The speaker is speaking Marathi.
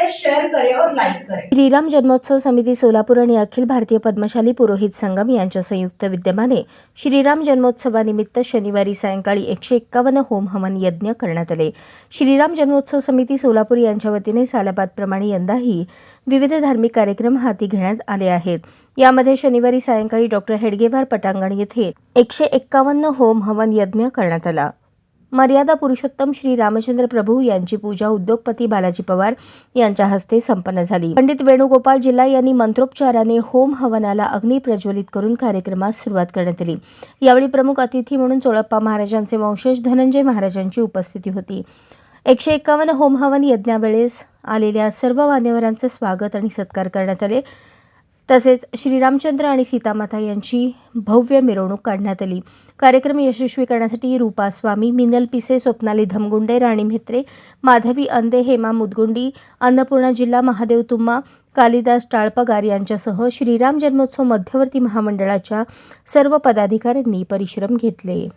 करें शेयर करें और लाइक करें. श्रीराम जन्मोत्सव समिती सोलापूर आणि अखिल भारतीय पद्मशाली पुरोहित संगम यांच्या संयुक्त विद्यमाने श्रीराम जन्मोत्सवानिमित्त शनिवारी सायंकाळी एकशे एक्कावन्न होम हवन यज्ञ करण्यात आले. श्रीराम जन्मोत्सव समिती सोलापूर यांच्या वतीने सालाबादप्रमाणे यंदाही विविध धार्मिक कार्यक्रम हाती घेण्यात आले आहेत. यामध्ये शनिवारी सायंकाळी डॉक्टर हेडगेवार पटांगण येथे एकशे एक्कावन्न होम हवन यज्ञ करण्यात आला. मर्यादा पुरुषोत्तम श्री रामचंद्र प्रभू यांची पूजा उद्योगपती बालाजी पवार यांच्या हस्ते संपन्न झाली. पंडित वेणुगोपाल जिल्हा यांनी मंत्रोपचाराने होम हवनाला अग्नी प्रज्वलित करून कार्यक्रमास सुरुवात करण्यात आली. यावेळी प्रमुख अतिथी म्हणून चोळप्पा महाराजांचे वंशज धनंजय महाराजांची उपस्थिती होती. एकशे एक्कावन्न होम हवन यज्ञावेळेस आलेल्या सर्व मान्यवरांचे स्वागत आणि सत्कार करण्यात आले. तसेच श्रीरामचंद्र आणि सीतामाता यांची भव्य मिरवणूक काढण्यात आली. कार्यक्रम यशस्वी करण्यासाठी रूपा स्वामी मिनल पिसे स्वप्नाली धमगुंडे राणी म्हेत्रे माधवी अंदे हेमा मुदगुंडी अन्नपूर्णा जिल्हा महादेव तुम्मा कालिदास टाळपगार यांच्यासह श्रीराम जन्मोत्सव मध्यवर्ती महामंडळाच्या सर्व पदाधिकाऱ्यांनी परिश्रम घेतले.